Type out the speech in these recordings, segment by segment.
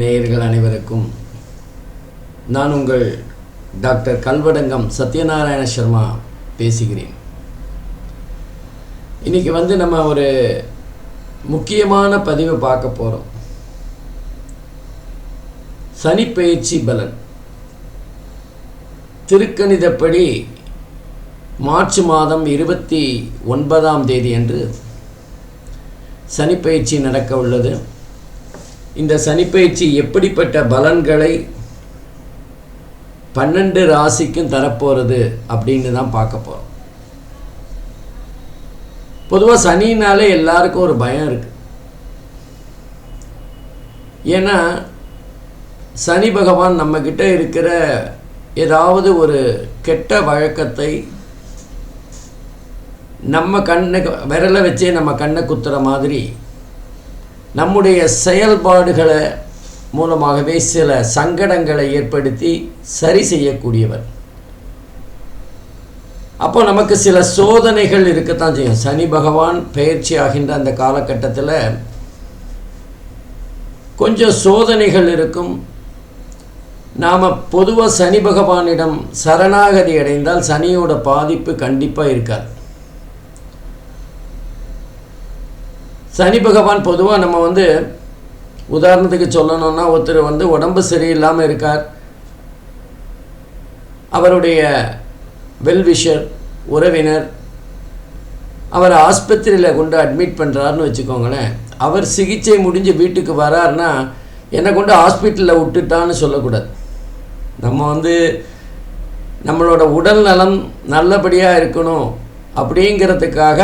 நேயர்கள் அனைவருக்கும் நான் உங்கள் டாக்டர் கல்வடங்கம் சத்யநாராயண சர்மா பேசுகிறேன். இன்னைக்கு வந்து நம்ம ஒரு முக்கியமான பதிவை பார்க்க போகிறோம் சனிப்பெயர்ச்சி பலன். திருக்கணிதப்படி மார்ச் மாதம் இருபத்தி ஒன்பதாம் தேதி அன்று சனிப்பயிற்சி நடக்க உள்ளது. இந்த சனிப்பயிற்சி எப்படிப்பட்ட பலன்களை பன்னெண்டு ராசிக்கும் தரப்போகிறது அப்படின்னு தான் பார்க்க போகிறோம் பொதுவாக சனினாலே எல்லாருக்கும் ஒரு பயம் இருக்கு. ஏன்னா சனி பகவான் நம்மக்கிட்ட இருக்கிற ஏதாவது ஒரு கெட்ட வழக்கத்தை நம்ம கண்ணை விரலை வச்சே நம்ம கண்ணை குத்துற மாதிரி நம்முடைய செயல்பாடுகளை மூலமாகவே சில சங்கடங்களை ஏற்படுத்தி சரி செய்யக்கூடியவர். அப்போ நமக்கு சில சோதனைகள் இருக்கத்தான் செய்யும். சனி பகவான் பயிற்சி ஆகின்ற அந்த காலகட்டத்தில் கொஞ்சம் சோதனைகள் இருக்கும். நாம் பொதுவாக சனி பகவானிடம் சரணாகதி அடைந்தால் சனியோட பாதிப்பு கண்டிப்பாக இருக்காது. சனி பகவான் பொதுவாக நம்ம வந்து உதாரணத்துக்கு சொல்லணும்னா ஒருத்தர் வந்து உடம்பு சரியில்லாமல் இருக்கார். அவருடைய வெல்விஷர் உறவினர் அவரை ஆஸ்பத்திரியில் கொண்டு அட்மிட் பண்ணுறாருன்னு வச்சுக்கோங்களேன். அவர் சிகிச்சை முடிஞ்சு வீட்டுக்கு வராருன்னா என்னை கொண்டு ஹாஸ்பிட்டலில் விட்டுட்டான்னு சொல்லக்கூடாது. நம்ம வந்து நம்மளோட உடல் நலம் நல்லபடியாக இருக்கணும். அப்படிங்கிறதுக்காக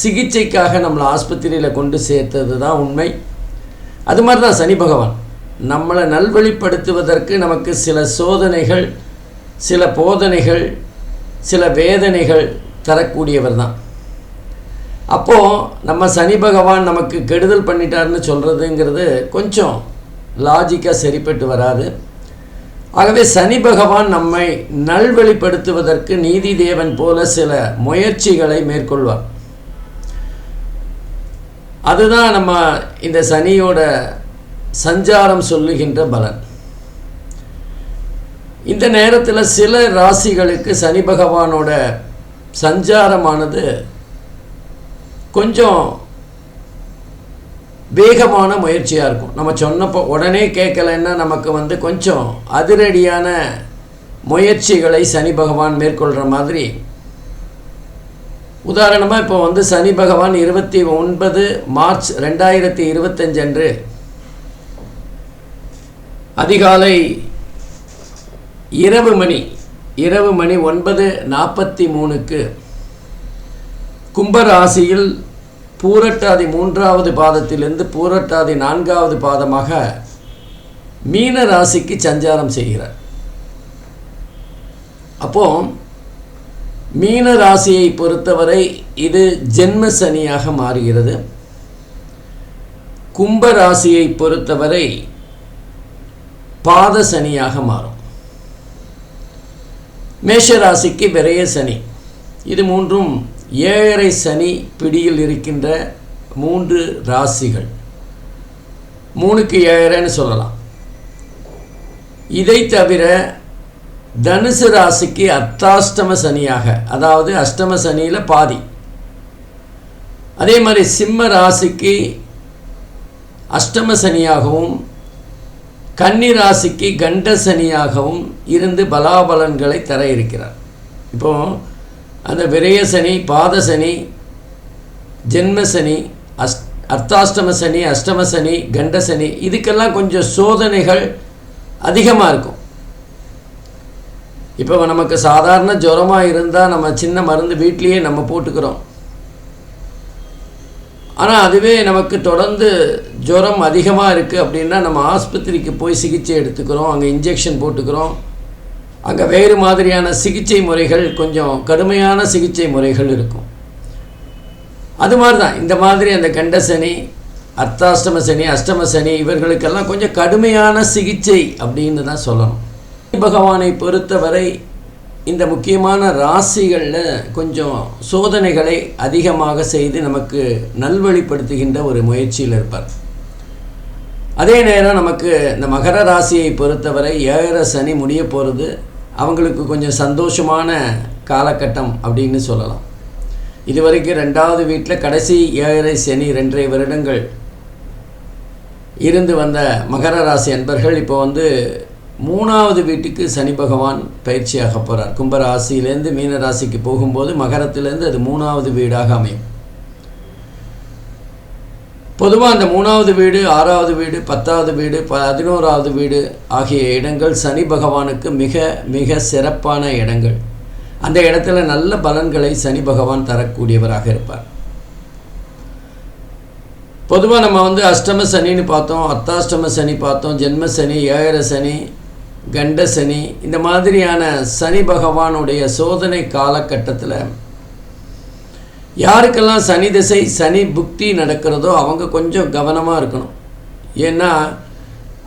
சிகிச்சைக்காக நம்மளை ஆஸ்பத்திரியில் கொண்டு சேர்த்தது தான் உண்மை. அது மாதிரி தான் சனி பகவான். நம்மளை நல்வழிப்படுத்துவதற்கு நமக்கு சில சோதனைகள் சில போதனைகள் சில வேதனைகள் தரக்கூடியவர் தான். அப்போது நம்ம சனி பகவான் நமக்கு கெடுதல் பண்ணிட்டாருன்னு சொல்கிறதுங்கிறது கொஞ்சம் லாஜிக்காக சரிப்பட்டு வராது. ஆகவே சனி பகவான் நம்மை நல்வழிப்படுத்துவதற்கு நீதி தேவன் போல சில முயற்சிகளை மேற்கொள்வார். அதுதான் நம்ம இந்த சனியோட சஞ்சாரம் சொல்லுகின்ற பலன். இந்த நேரத்தில் சில ராசிகளுக்கு சனி பகவானோட சஞ்சாரமானது கொஞ்சம் வேகமான முயற்சியாக இருக்கும். நம்ம சொன்னப்போ உடனே கேட்கலைன்னா நமக்கு வந்து கொஞ்சம் அதிரடியான முயற்சிகளை சனி பகவான் மேற்கொள்கிற மாதிரி. உதாரணமாக இப்போ வந்து சனி பகவான் இருபத்தி ஒன்பது மார்ச் ரெண்டாயிரத்தி இருபத்தஞ்சு அன்று அதிகாலை இரவு மணி இரவு மணி ஒன்பது நாற்பத்தி மூணுக்கு கும்பராசியில் பூரட்டாதி மூன்றாவது பாதத்திலிருந்து பூரட்டாதி நான்காவது பாதமாக மீன ராசிக்கு சஞ்சாரம் செய்கிறார். அப்போ மீன ராசியை பொறுத்தவரை இது ஜென்ம சனியாக மாறுகிறது. கும்ப ராசியை பொறுத்தவரை பாத சனியாக மாறும். மேஷ ராசிக்கு விரைய சனி. இது மூன்றும் ஏழரை சனி பிடியில் இருக்கின்ற மூன்று ராசிகள். மூணுக்கு ஏழரைன்னு சொல்லலாம். இதை தவிர தனுசு ராசிக்கு அர்த்தாஷ்டம சனியாக அதாவது அஷ்டம சனியில் பாதி. அதே மாதிரி சிம்ம ராசிக்கு அஷ்டம சனியாகவும் கன்னி ராசிக்கு கண்ட சனியாகவும் இருந்து பலாபலன்களை தர இருக்கிறார். இப்போது அந்த விரய சனி பாத சனி ஜென்ம சனி அஸ் அர்த்தாஷ்டம சனி அஷ்டம சனி கண்ட சனி இதுக்கெல்லாம் கொஞ்சம் சோதனைகள் அதிகமாக இருக்கும். இப்போ நமக்கு சாதாரண ஜுரமாக இருந்தால் நம்ம சின்ன மருந்து வீட்லேயே நம்ம போட்டுக்கிறோம். ஆனால் அதுவே நமக்கு தொடர்ந்து ஜுரம் அதிகமாக இருக்குது அப்படின்னா நம்ம ஆஸ்பத்திரிக்கு போய் சிகிச்சை எடுத்துக்கிறோம் அங்கே இன்ஜெக்ஷன் போட்டுக்கிறோம். அங்கே வேறு மாதிரியான சிகிச்சை முறைகள் கொஞ்சம் கடுமையான சிகிச்சை முறைகள் இருக்கும். அது மாதிரி தான் இந்த மாதிரி அந்த கண்டசனி அர்த்தாஷ்டம சனி அஷ்டம சனி இவர்களுக்கெல்லாம் கொஞ்சம் கடுமையான சிகிச்சை அப்படின்னு தான் சொல்லணும். பகவானை பொறுத்தவரை இந்த முக்கியமான ராசிகளில் கொஞ்சம் சோதனைகளை அதிகமாக செய்து நமக்கு நல்வழிப்படுத்துகின்ற ஒரு முயற்சியில் இருப்பார். அதே நேரம் நமக்கு இந்த மகர ராசியை பொறுத்தவரை ஏழரை சனி முடிய போகிறது அவங்களுக்கு கொஞ்சம் சந்தோஷமான காலகட்டம் அப்படின்னு சொல்லலாம். இதுவரைக்கும் ரெண்டாவது வீட்டில் கடைசி ஏழரை சனி ரெண்டரை வருடங்கள் இருந்து வந்த மகர ராசி அன்பர்கள் இப்போ வந்து மூணாவது வீட்டுக்கு சனி பகவான் பயிற்சியாக போகிறார் கும்பராசியிலேருந்து மீன ராசிக்கு போகும்போது மகரத்திலேருந்து அது மூணாவது வீடாக அமையும். பொதுவாக அந்த மூணாவது வீடு ஆறாவது வீடு பத்தாவது வீடு பதினோராவது வீடு ஆகிய இடங்கள் சனி பகவானுக்கு மிக மிக சிறப்பான இடங்கள். அந்த இடத்துல நல்ல பலன்களை சனி பகவான் தரக்கூடியவராக இருப்பார். பொதுவாக நம்ம வந்து அஷ்டம சனின்னு பார்த்தோம் அத்தாஷ்டம சனி பார்த்தோம் ஜென்ம சனி ஏழர சனி கண்ட சனி இந்த மாதிரியான சனி பகவானுடைய சோதனை காலகட்டத்தில் யாருக்கெல்லாம் சனி திசை சனி புக்தி நடக்கிறதோ அவங்க கொஞ்சம் கவனமாக இருக்கணும். ஏன்னா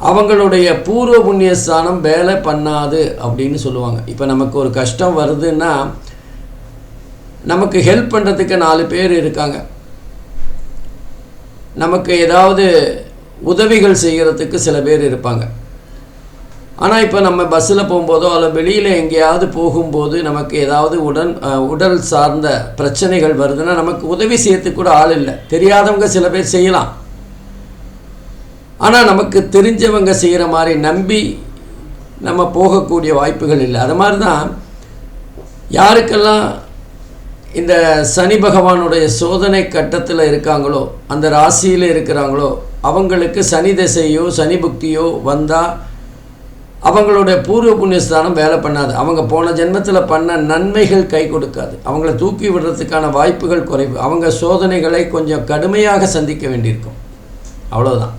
அவங்களுடைய பூர்வ புண்ணிய ஸ்தானம் வேலை பண்ணாது அப்படின்னு சொல்லுவாங்க. இப்போ நமக்கு ஒரு கஷ்டம் வருதுன்னா நமக்கு ஹெல்ப் பண்ணுறதுக்கு நாலு பேர் இருக்காங்க. நமக்கு ஏதாவது உதவிகள் செய்கிறதுக்கு சில பேர் இருப்பாங்க. ஆனால் இப்போ நம்ம பஸ்ஸில் போகும்போதோ அல்ல வெளியில் எங்கேயாவது போகும்போது நமக்கு ஏதாவது உடன் உடல் சார்ந்த பிரச்சனைகள் வருதுன்னா நமக்கு உதவி செய்யறதுக்கு கூட ஆள் இல்லை. தெரியாதவங்க சில பேர் செய்யலாம். ஆனால் நமக்கு தெரிஞ்சவங்க செய்கிற மாதிரி நம்பி நம்ம போகக்கூடிய வாய்ப்புகள் இல்லை. அது மாதிரி தான் யாருக்கெல்லாம் இந்த சனி பகவானுடைய சோதனை கட்டத்தில் இருக்காங்களோ அந்த ராசியில் இருக்கிறாங்களோ அவங்களுக்கு சனி திசையோ சனி புக்தியோ வந்தால் அவங்களுடைய பூர்வ புண்ணியஸ்தானம் வேலை பண்ணாது. அவங்க போன ஜென்மத்தில் பண்ண நன்மைகள் கை கொடுக்காது. அவங்கள தூக்கி விடுறதுக்கான வாய்ப்புகள் குறைவு. அவங்க சோதனைகளை கொஞ்சம் கடுமையாக சந்திக்க வேண்டியிருக்கும். அவ்வளோதான்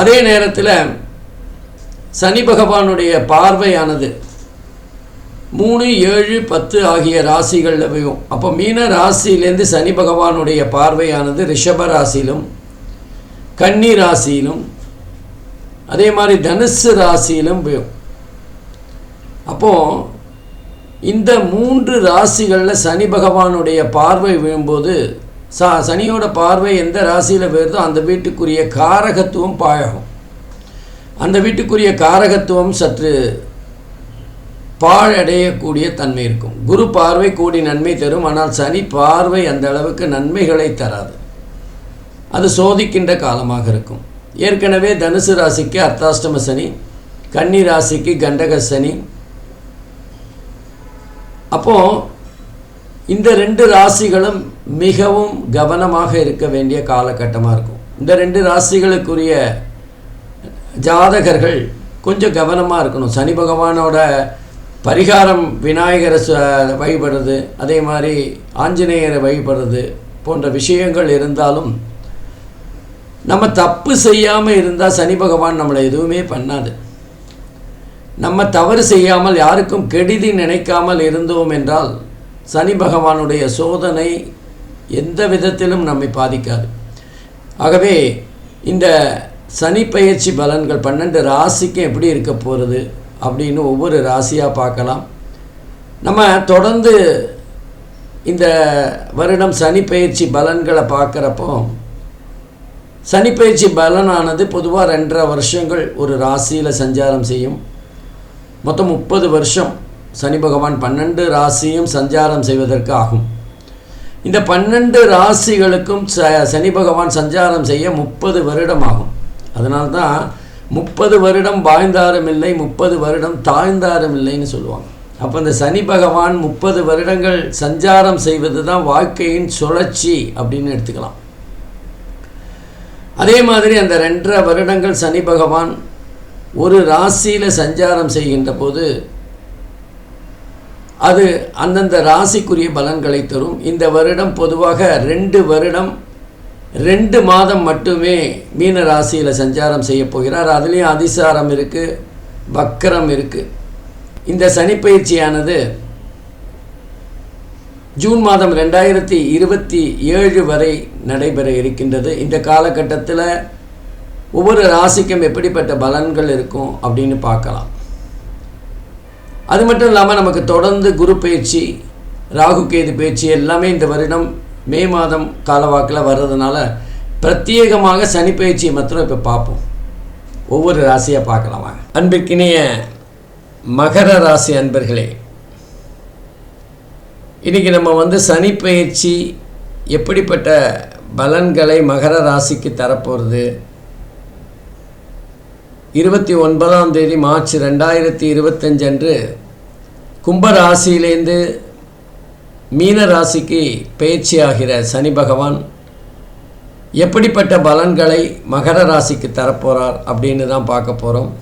அதே நேரத்தில் சனி பகவானுடைய பார்வையானது மூணு ஏழு பத்து ஆகிய ராசிகளில் அப்போ மீன ராசியிலேருந்து சனி பகவானுடைய பார்வையானது ரிஷப ராசியிலும் கன்னி ராசியிலும் அதே மாதிரி தனுசு ராசியிலும் விழும் அப்போது இந்த மூன்று ராசிகளில் சனி பகவானுடைய பார்வை விழும்போது சா சனியோட பார்வை எந்த ராசியில் போயிருதோ அந்த வீட்டுக்குரிய காரகத்துவம் பாழகும். அந்த வீட்டுக்குரிய காரகத்துவம் சற்று பாழடையக்கூடிய தன்மை இருக்கும். குரு பார்வை கூடி நன்மை தரும் ஆனால் சனி பார்வை அந்த அளவுக்கு நன்மைகளை தராது. அது சோதிக்கின்ற காலமாக இருக்கும். ஏற்கனவே தனுசு ராசிக்கு அர்த்தாஷ்டம சனி கன்னி ராசிக்கு கண்டக சனி. அப்போ இந்த ரெண்டு ராசிகளும் மிகவும் கவனமாக இருக்க வேண்டிய காலகட்டமாக இருக்கும். இந்த ரெண்டு ராசிகளுக்குரிய ஜாதகர்கள் கொஞ்சம் கவனமாக இருக்கணும். சனி பகவானோட பரிகாரம் விநாயகரை வழிபடுறது அதே மாதிரி ஆஞ்சநேயரை வழிபடுறது போன்ற விஷயங்கள் இருந்தாலும் நம்ம தப்பு செய்யாமல் இருந்தால் சனி பகவான் நம்மளை எதுவுமே பண்ணாது. நம்ம தவறு செய்யாமல் யாருக்கும் கெடுதி நினைக்காமல் இருந்தோம் என்றால் சனி பகவானுடைய சோதனை எந்த விதத்திலும் நம்மை பாதிக்காது. ஆகவே இந்த சனி பயிற்சி பலன்கள் பன்னெண்டு ராசிக்கும் எப்படி இருக்க போகிறது அப்படின்னு ஒவ்வொரு ராசியாக பார்க்கலாம். நம்ம தொடர்ந்து இந்த வருடம் சனி பயிற்சி பலன்களை பார்க்குறப்போ சனிப்பயிற்சி பலனானது பொதுவாக ரெண்டரை வருஷங்கள் ஒரு ராசியில் சஞ்சாரம் செய்யும். மொத்தம் முப்பது வருஷம் சனி பகவான் பன்னெண்டு ராசியும் சஞ்சாரம் செய்வதற்கு ஆகும். இந்த பன்னெண்டு ராசிகளுக்கும் ச சனி பகவான் சஞ்சாரம் செய்ய முப்பது வருடம் ஆகும். அதனால்தான் முப்பது வருடம் வாழ்ந்தாரும் இல்லை முப்பது வருடம் தாழ்ந்தாரும் இல்லைன்னு சொல்லுவாங்க. அப்போ இந்த சனி பகவான் முப்பது வருடங்கள் சஞ்சாரம் செய்வது தான் வாழ்க்கையின் சுழற்சி அப்படின்னு எடுத்துக்கலாம். அதே மாதிரி அந்த ரெண்டரை வருடங்கள் சனி பகவான் ஒரு ராசியில் சஞ்சாரம் செய்கின்ற போது அது அந்தந்த ராசிக்குரிய பலன்களை தரும். இந்த வருடம் பொதுவாக ரெண்டு வருடம் ரெண்டு மாதம் மட்டுமே மீன ராசியில் சஞ்சாரம் செய்ய போகிறார். அதுலேயும் அதிசாரம் இருக்குது வக்கரம் இருக்குது இந்த சனிப்பயிற்சியானது ஜூன் மாதம் ரெண்டாயிரத்தி இருபத்தி ஏழு வரை நடைபெற இருக்கின்றது. இந்த காலகட்டத்தில் ஒவ்வொரு ராசிக்கும் எப்படிப்பட்ட பலன்கள் இருக்கும் அப்படின்னு பார்க்கலாம். அது மட்டும் இல்லாமல் நமக்கு தொடர்ந்து குரு பயிற்சி ராகு கேது பயிற்சி எல்லாமே இந்த வருடம் மே மாதம் காலவாக்கில் வர்றதுனால பிரத்யேகமாக சனி பயிற்சியை மாத்திரம் இப்போ பார்ப்போம். ஒவ்வொரு ராசியாக பார்க்கலாம் அன்பிற்கினிய மகர ராசி அன்பர்களே இன்றைக்கி நம்ம வந்து சனி பயிற்சி எப்படிப்பட்ட பலன்களை மகர ராசிக்கு தரப்போகிறது இருபத்தி ஒன்பதாம் தேதி மார்ச் ரெண்டாயிரத்தி இருபத்தஞ்சு அன்று கும்ப ராசியிலேருந்து மீன ராசிக்கு பயிற்சியாகிற சனி பகவான் எப்படிப்பட்ட பலன்களை மகர ராசிக்கு தரப்போகிறார் அப்படின்னு தான் பார்க்க போகிறோம்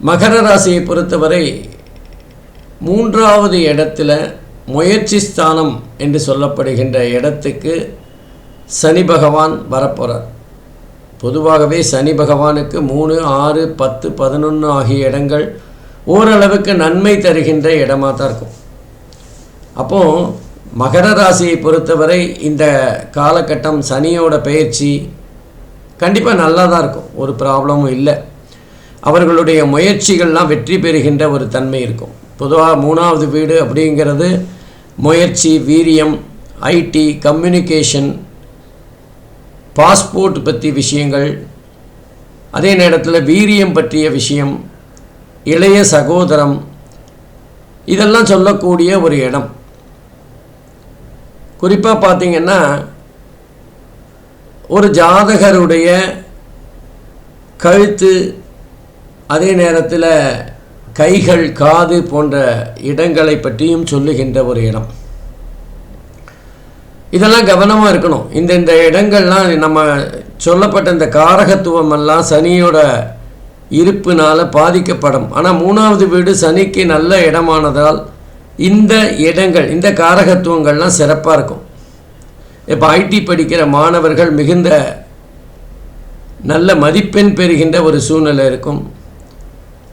மகர ராசியை பொறுத்தவரை மூன்றாவது இடத்துல முயற்சி ஸ்தானம் என்று சொல்லப்படுகின்ற இடத்துக்கு சனி பகவான் வரப்போகிறார் பொதுவாகவே சனி பகவானுக்கு மூணு ஆறு பத்து பதினொன்று ஆகிய இடங்கள் ஓரளவுக்கு நன்மை தருகின்ற இடமாக தான் இருக்கும். அப்போது மகர ராசியை பொறுத்தவரை இந்த காலகட்டம் சனியோட பயிற்சி கண்டிப்பாக நல்லா தான் இருக்கும். ஒரு ப்ராப்ளமும் இல்லை. அவர்களுடைய முயற்சிகள்லாம் வெற்றி பெறுகின்ற ஒரு தன்மை இருக்கும். பொதுவாக மூணாவது வீடு அப்படிங்கிறது முயற்சி வீரியம் ஐடி கம்யூனிகேஷன் பாஸ்போர்ட் பற்றி விஷயங்கள் அதே நேரத்தில் வீரியம் பற்றிய விஷயம் இளைய சகோதரம் இதெல்லாம் சொல்லக்கூடிய ஒரு இடம். குறிப்பாக பார்த்திங்கன்னா ஒரு ஜாதகருடைய கழுத்து அதே நேரத்தில் கைகள் காது போன்ற இடங்களை பற்றியும் சொல்லுகின்ற ஒரு இடம். இதெல்லாம் கவனமாக இருக்கணும். இந்த இந்த இடங்கள்லாம் நம்ம சொல்லப்பட்ட இந்த காரகத்துவம் எல்லாம் சனியோட இருப்பினால் பாதிக்கப்படும். ஆனால் மூணாவது வீடு சனிக்கு நல்ல இடமானதால் இந்த இடங்கள் இந்த காரகத்துவங்கள்லாம் சிறப்பாக இருக்கும். இப்போ ஐடி படிக்கிற மாணவர்கள் மிகுந்த நல்ல மதிப்பெண் பெறுகின்ற ஒரு சூழ்நிலை இருக்கும்.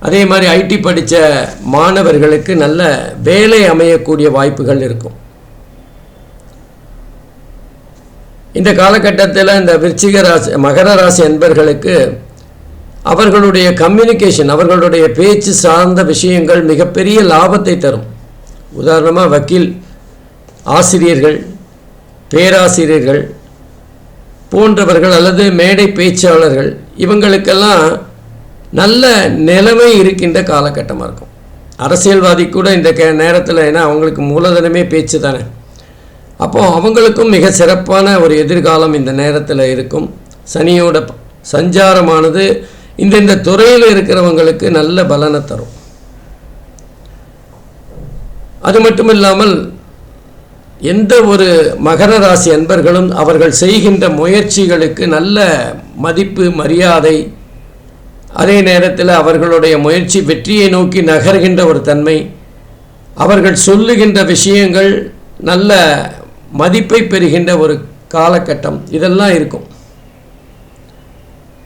அதே மாதிரி ஐடி படித்த மாணவர்களுக்கு நல்ல வேலை அமையக்கூடிய வாய்ப்புகள் இருக்கும். இந்த காலகட்டத்தில் இந்த விருச்சிக ராசி மகர ராசி அன்பர்களுக்கு அவர்களுடைய கம்யூனிகேஷன் அவர்களுடைய பேச்சு சார்ந்த விஷயங்கள் மிகப்பெரிய லாபத்தை தரும். உதாரணமாக வக்கீல் ஆசிரியர்கள் பேராசிரியர்கள் போன்றவர்கள் அல்லது மேடை பேச்சாளர்கள் இவங்களுக்கெல்லாம் நல்ல நிலைமை இருக்கின்ற காலகட்டமாக இருக்கும். அரசியல்வாதி கூட இந்த கே நேரத்தில் ஏன்னா அவங்களுக்கு மூலதனமே பேச்சு தானே. அப்போது அவங்களுக்கும் மிக சிறப்பான ஒரு எதிர்காலம் இந்த நேரத்தில் இருக்கும். சனியோட சஞ்சாரமானது இந்த இந்த துறையில் இருக்கிறவங்களுக்கு நல்ல பலனை தரும். அது மட்டும் இல்லாமல் எந்த ஒரு மகர ராசி அன்பர்களும் அவர்கள் செய்கின்ற முயற்சிகளுக்கு நல்ல மதிப்பு மரியாதை அதே நேரத்தில் அவர்களுடைய முயற்சி வெற்றியை நோக்கி நகர்கின்ற ஒரு தன்மை. அவர்கள் சொல்லுகின்ற விஷயங்கள் நல்ல மதிப்பை பெறுகின்ற ஒரு காலகட்டம். இதெல்லாம் இருக்கும்.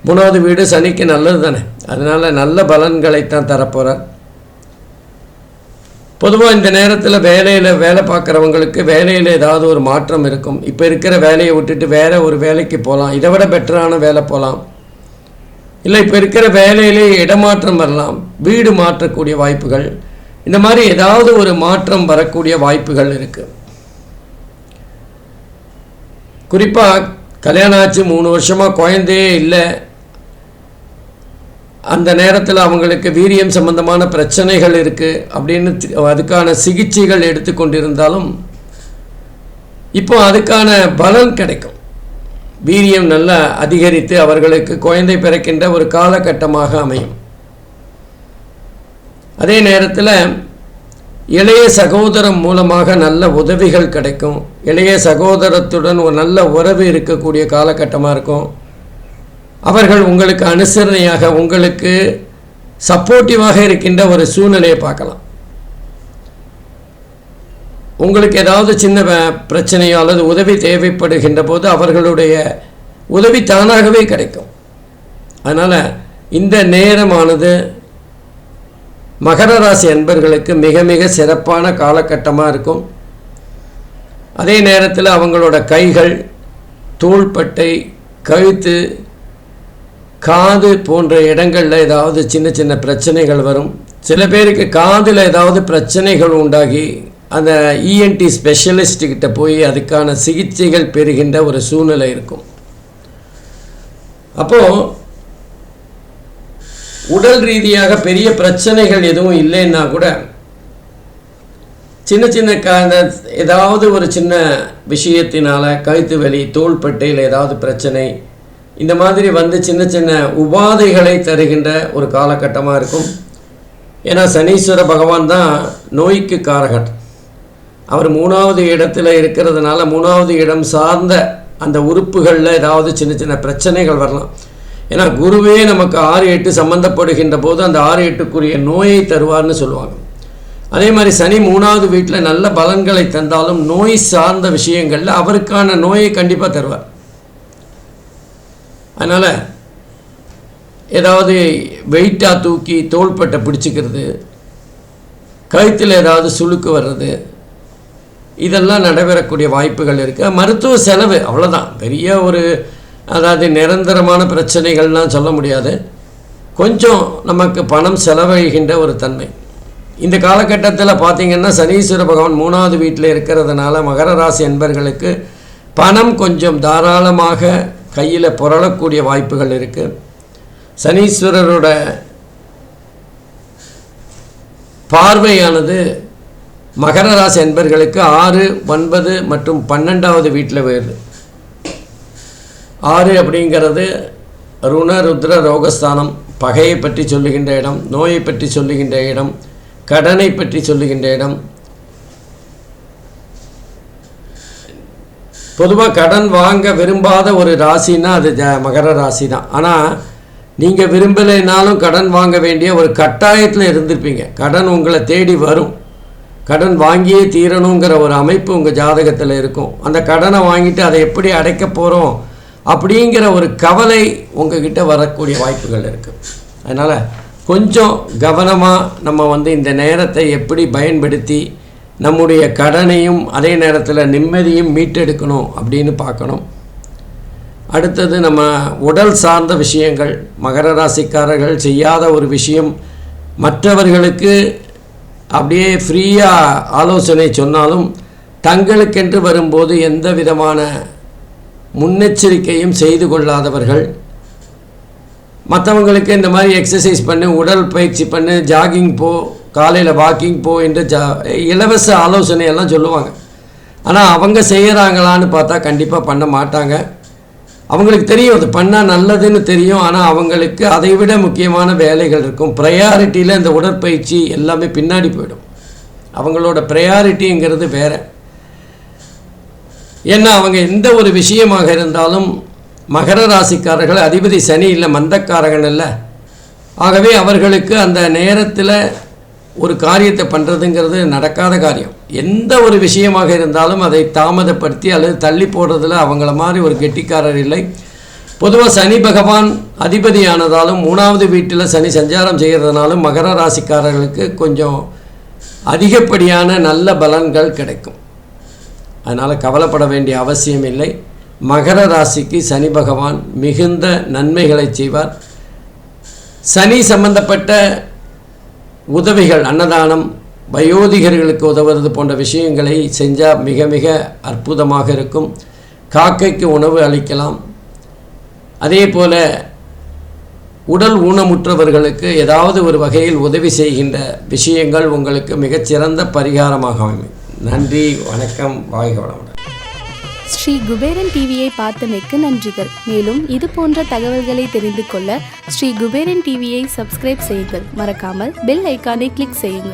மூணாவது வீடு சனிக்கு நல்லது தானே. அதனால் நல்ல பலன்களைத்தான் தரப்போகிறார் பொதுவாக இந்த நேரத்தில் வேலையில் வேலை பார்க்குறவங்களுக்கு வேலையில் ஏதாவது ஒரு மாற்றம் இருக்கும். இப்போ இருக்கிற வேலையை விட்டுட்டு வேறு ஒரு வேலைக்கு போகலாம் இதை விட பெட்டரான வேலை போகலாம் இல்லை இப்போ இருக்கிற வேலையிலே இடமாற்றம் வரலாம். வீடு மாற்றக்கூடிய வாய்ப்புகள். இந்த மாதிரி ஏதாவது ஒரு மாற்றம் வரக்கூடிய வாய்ப்புகள் இருக்குது குறிப்பாக கல்யாணம் ஆச்சு மூணு வருஷமாக குழந்தையே இல்லை. அந்த நேரத்தில் அவங்களுக்கு வீரியம் சம்பந்தமான பிரச்சனைகள் இருக்குது அப்படின்னு அதுக்கான சிகிச்சைகள் எடுத்துக்கொண்டிருந்தாலும் இப்போ அதுக்கான பலன் கிடைக்கும். வீரியம் நல்லா அதிகரித்து அவர்களுக்கு குழந்தை பிறக்கின்ற ஒரு காலகட்டமாக அமையும். அதே நேரத்தில் இளைய சகோதரம் மூலமாக நல்ல உதவிகள் கிடைக்கும். இளைய சகோதரத்துடன் ஒரு நல்ல உறவு இருக்கக்கூடிய காலகட்டமாக இருக்கும். அவர்கள் உங்களுக்கு அனுசரணையாக உங்களுக்கு சப்போர்ட்டிவாக இருக்கின்ற ஒரு சூழ்நிலையை பார்க்கலாம். உங்களுக்கு ஏதாவது சின்ன வ- பிரச்சனையோ அல்லது உதவி தேவைப்படுகின்ற போது அவர்களுடைய உதவி தானாகவே கிடைக்கும். அதனால் இந்த நேரமானது மகர ராசி அன்பர்களுக்கு மிக மிக சிறப்பான காலகட்டமாக இருக்கும். அதே நேரத்தில் அவங்களோட கைகள் தோள்பட்டை கழுத்து காது போன்ற இடங்களில் ஏதாவது சின்ன சின்ன பிரச்சனைகள் வரும். சில பேருக்கு காதில் ஏதாவது பிரச்சனைகள் உண்டாகி அந்த இஎன்டி ஸ்பெஷலிஸ்ட்டுக்கிட்ட போய் அதுக்கான சிகிச்சைகள் பெறுகின்ற ஒரு சூழ்நிலை இருக்கும். அப்போது உடல் ரீதியாக பெரிய பிரச்சனைகள் எதுவும் இல்லைன்னா கூட சின்ன சின்ன க அந்த ஏதாவது ஒரு சின்ன விஷயத்தினால கழுத்து வலி தோள்பட்டையில் ஏதாவது பிரச்சனை இந்த மாதிரி வந்து சின்ன சின்ன உபாதைகளை தருகின்ற ஒரு காலகட்டமாக இருக்கும். ஏன்னா சனீஸ்வர பகவான் தான் நோய்க்கு காரகட்டம் அவர் மூணாவது இடத்துல இருக்கிறதுனால மூணாவது இடம் சார்ந்த அந்த உறுப்புகளில் ஏதாவது சின்ன சின்ன பிரச்சனைகள் வரலாம். ஏன்னா குருவே நமக்கு ஆறு எட்டு சம்மந்தப்படுகின்ற போது அந்த ஆறு எட்டுக்குரிய நோயை தருவார்னு சொல்லுவாங்க. அதே மாதிரி சனி மூணாவது வீட்டில் நல்ல பலன்களை தந்தாலும் நோய் சார்ந்த விஷயங்களில் அவருக்கான நோயை கண்டிப்பாக தருவார். அதனால் ஏதாவது வெயிட்டாக தூக்கி தோள்பட்டை பிடிச்சிக்கிறது கழுத்தில் ஏதாவது சுளுக்கு வர்றது இதெல்லாம் நடைபெறக்கூடிய வாய்ப்புகள் இருக்குது மருத்துவ செலவு அவ்வளோதான் பெரிய ஒரு அதாவது நிரந்தரமான பிரச்சனைகள்லாம் சொல்ல முடியாது. கொஞ்சம் நமக்கு பணம் செலவழிகின்ற ஒரு தன்மை. இந்த காலகட்டத்தில் பார்த்திங்கன்னா சனீஸ்வர பகவான் மூணாவது வீட்டில் இருக்கிறதுனால மகர ராசி என்பர்களுக்கு பணம் கொஞ்சம் தாராளமாக கையில் புரளக்கூடிய வாய்ப்புகள் இருக்குது சனீஸ்வரரோட பார்வையானது மகர ராசி என்பர்களுக்கு ஆறு ஒன்பது மற்றும் பன்னெண்டாவது வீட்டில் வருது ஆறு அப்படிங்கிறது ருண ருத்ர ரோகஸ்தானம் பகையை பற்றி சொல்லுகின்ற இடம் நோயை பற்றி சொல்லுகின்ற இடம் கடனை பற்றி சொல்லுகின்ற இடம். பொதுவாக கடன் வாங்க விரும்பாத ஒரு ராசின்னா அது மகர ராசி தான் ஆனால் நீங்கள் விரும்பலைனாலும் கடன் வாங்க வேண்டிய ஒரு கட்டாயத்தில் இருந்திருப்பீங்க. கடன் உங்களை தேடி வரும். கடன் வாங்கியே தீரணுங்கிற ஒரு அமைப்பு உங்கள் ஜாதகத்தில் இருக்கும். அந்த கடனை வாங்கிட்டு அதை எப்படி அடைக்க போகிறோம் அப்படிங்கிற ஒரு கவலை உங்ககிட்ட வரக்கூடிய வாய்ப்புகள் இருக்குது அதனால் கொஞ்சம் கவனமாக நம்ம வந்து இந்த நேரத்தை எப்படி பயன்படுத்தி நம்முடைய கடனையும் அதே நேரத்தில் நிம்மதியும் மீட்டெடுக்கணும் அப்படின்னு பார்க்கணும். அடுத்தது நம்ம உடல் சார்ந்த விஷயங்கள் மகர ராசிக்காரர்கள் செய்யாத ஒரு விஷயம் மற்றவர்களுக்கு அப்படியே ஃப்ரீயாக ஆலோசனை சொன்னாலும் தங்களுக்கென்று வரும்போது எந்த விதமான முன்னெச்சரிக்கையும் செய்து கொள்ளாதவர்கள். மற்றவங்களுக்கு இந்த மாதிரி எக்ஸசைஸ் பண்ணு உடல் பயிற்சி பண்ணு ஜாகிங் போ காலையில் வாக்கிங் போ என்று ஜா இலவச ஆலோசனை எல்லாம் சொல்லுவாங்க. ஆனால் அவங்க செய்கிறாங்களான்னு பார்த்தா கண்டிப்பாக பண்ண மாட்டாங்க. அவங்களுக்கு தெரியும் அது பண்ணால் நல்லதுன்னு தெரியும் ஆனால் அவங்களுக்கு அதை விட முக்கியமான வேலைகள் இருக்கும். ப்ரையாரிட்டியில் இந்த உடற்பயிற்சி எல்லாமே பின்னாடி போயிடும். அவங்களோட ப்ரையாரிட்டிங்கிறது வேறு. ஏன்னா அவங்க எந்த ஒரு விஷயமாக இருந்தாலும் மகர ராசிக்காரர்கள் அதிபதி சனி இல்லை மந்தக்காரகன் இல்லை. ஆகவே அவர்களுக்கு அந்த நேரத்தில் ஒரு காரியத்தை பண்ணுறதுங்கிறது நடக்காத காரியம். எந்த ஒரு விஷயமாக இருந்தாலும் அதை தாமதப்படுத்தி அல்லது தள்ளி போடுறதுல அவங்கள மாதிரி ஒரு கெட்டிக்காரர் இல்லை. பொதுவாக சனி பகவான் அதிபதியானதாலும் மூணாவது வீட்டில் சனி சஞ்சாரம் செய்கிறதுனாலும் மகர ராசிக்காரர்களுக்கு கொஞ்சம் அதிகப்படியான நல்ல பலன்கள் கிடைக்கும். அதனால் கவலைப்பட வேண்டிய அவசியம் இல்லை. மகர ராசிக்கு சனி பகவான் மிகுந்த நன்மைகளை செய்வார். சனி சம்பந்தப்பட்ட உதவிகள் அன்னதானம் வயோதிகர்களுக்கு உதவுறது போன்ற விஷயங்களை செஞ்சால் மிக மிக அற்புதமாக இருக்கும். காக்கைக்கு உணவு அளிக்கலாம். அதே போல் உடல் ஊனமுற்றவர்களுக்கு ஏதாவது ஒரு வகையில் உதவி செய்கின்ற விஷயங்கள் உங்களுக்கு மிகச்சிறந்த பரிகாரமாக அமையும். நன்றி வணக்கம் வாழ்க வளமுடன் ஸ்ரீ குபேரன் டிவியை பார்த்தமைக்கு நன்றிகள். மேலும் இது போன்ற தகவல்களை தெரிந்து கொள்ள ஸ்ரீ குபேரன் டிவியை சப்ஸ்கிரைப் செய்யுங்கள். மறக்காமல் பெல் ஐக்கானை கிளிக் செய்யுங்கள்.